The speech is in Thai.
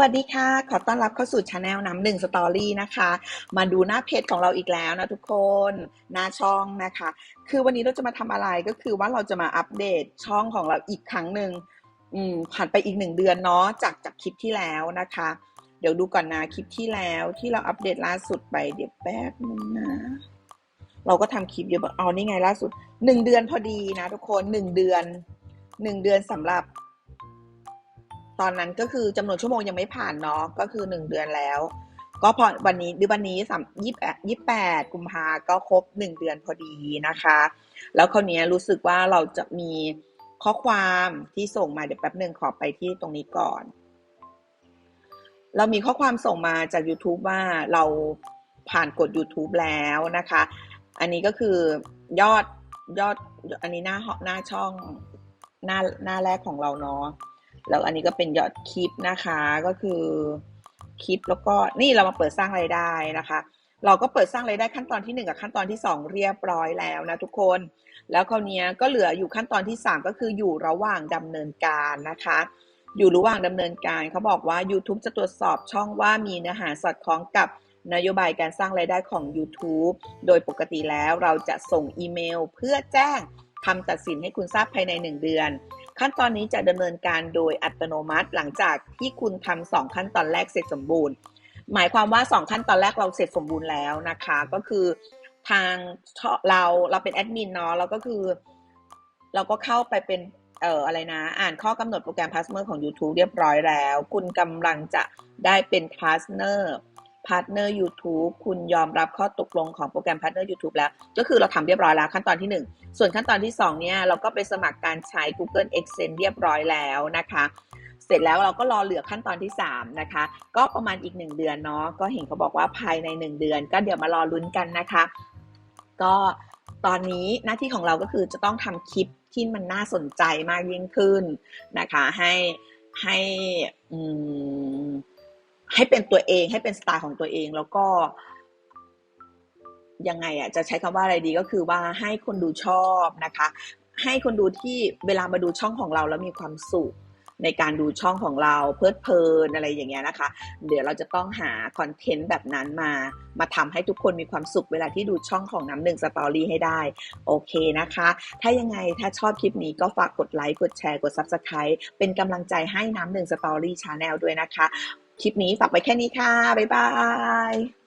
วัสดีค่ะ ขอต้อนรับเข้าสู่ช anel น้ำหนึ่งสตอรี่นะคะ มาดูหน้าเพจของเราอีกแล้วนะทุกคน หน้าช่องนะคะ คือวันนี้เราจะมาทำอะไรก็คือว่าเราจะมาอัปเดตช่องของเราอีกครั้งหนึ่งผ่านไปอีกหนึ่งเดือนเนาะจากจากคลิปที่แล้วนะคะ เดี๋ยวดูก่อนนะคลิปที่แล้วที่เราอัปเดตล่าสุดไปเดี๋ยวแป๊บนึงนะ เราก็ทำคลิปเยอะเอานี่ไงล่าสุดหนึ่งเดือนพอดีนะทุกคนหนึ่งเดือนหนึ่งเดือนสำหรับ ตอนนั้นก็คือจำนวนชั่วโมงยังไม่ผ่านเนาะก็คือหนึ่งเดือนแล้ว ก็พอวันนี้หรือวันนี้สามยี่แปดยี่แปดกุมภาก็ครบหนึ่งเดือนพอดีนะคะ แล้วคราวนี้รู้สึกว่าเราจะมีข้อความที่ส่งมาเดี๋ยวแป๊บหนึ่งขอไปที่ตรงนี้ก่อน เรามีข้อความส่งมาจาก YouTube ว่าเราผ่านกด YouTube แล้วนะคะ อันนี้ก็คือยอดยอดอันนี้หน้าหน้าช่องหน้าหน้าแรกของเราเนาะ แล้วอันนี้ก็เป็นยอดคลิปนะคะก็คือคลิปแล้วก็นี่เรามาเปิดสร้างรายได้นะคะ เราก็เปิดสร้างรายได้ขั้นตอนที่ 1 กับขั้นตอนที่ 2 เรียบร้อยแล้วนะทุกคน แล้วคราวนี้ก็เหลืออยู่ขั้นตอนที่ 3 ก็คืออยู่ระหว่างดำเนินการนะคะ อยู่ระหว่างดำเนินการเขาบอกว่า YouTube จะตรวจสอบช่องว่ามีเนื้อหาสอดคล้องกับนโยบายการสร้างรายได้ของ YouTube โดยปกติแล้วเราจะส่งอีเมล เพื่อแจ้งคำตัดสินให้คุณทราบภายใน 1 เดือน ขั้นตอนนี้จะดำเนินการโดยอัตโนมัติหลังจากที่คุณทำสองขั้นตอนแรกเสร็จสมบูรณ์ หมายความว่าสองขั้นตอนแรกเราเสร็จสมบูรณ์แล้วนะคะ ก็คือทางเราเราเป็นแอดมินเนาะแล้วก็คือ เราก็เข้าไปเป็นเอ่ออะไรนะ อ่านข้อกำหนดโปรแกรมพาร์ทเนอร์ของ YouTube เรียบร้อยแล้ว คุณกำลังจะได้เป็นพาร์ทเนอร์ พาร์ทเนอร์ YouTube คุณยอมรับข้อตกลงของโปรแกรมพาร์ทเนอร์ YouTube แล้ว ก็คือเราทำเรียบร้อยแล้วขั้นตอนที่ 1 ส่วนขั้นตอนที่ 2 เนี่ย เราก็ไปสมัครการใช้ Google Exchange เรียบร้อยแล้วนะคะ เสร็จแล้วเราก็รอเหลือขั้นตอนที่ 3 นะคะ ก็ประมาณอีก 1 เดือนเนาะก็เห็นเขาบอกว่าภายใน 1 เดือน ก็เดี๋ยวมารอลุ้นกันนะคะ ก็ตอนนี้หน้าที่ของเราก็คือจะต้องทำคลิปที่มันน่าสนใจมากยิ่งขึ้นนะคะ ให้ให้อืม ให้เป็นตัวเองให้เป็นสไตล์ของตัวเองแล้วก็ ยังไงอะจะใช้คำว่าอะไรดีก็คือว่าให้คนดูชอบนะคะ ให้คนดูที่เวลามาดูช่องของเราแล้วมีความสุขในการดูช่องของเราเพลิดเพลินอะไรอย่างเงี้ยนะคะ เดี๋ยวเราจะต้องหาคอนเทนต์แบบนั้นมา มาทำให้ทุกคนมีความสุขเวลาที่ดูช่องของน้ำหนึ่งสตอรี่ให้ได้ โอเคนะคะ ถ้ายังไงถ้าชอบคลิปนี้ก็ฝากกดไลค์ กดแชร์ กด Subscribe เป็นกำลังใจให้น้ำหนึ่งสตอรี่ชาแนลด้วยนะคะ คลิปนี้ฝากไว้แค่นี้ค่ะ บ๊ายบาย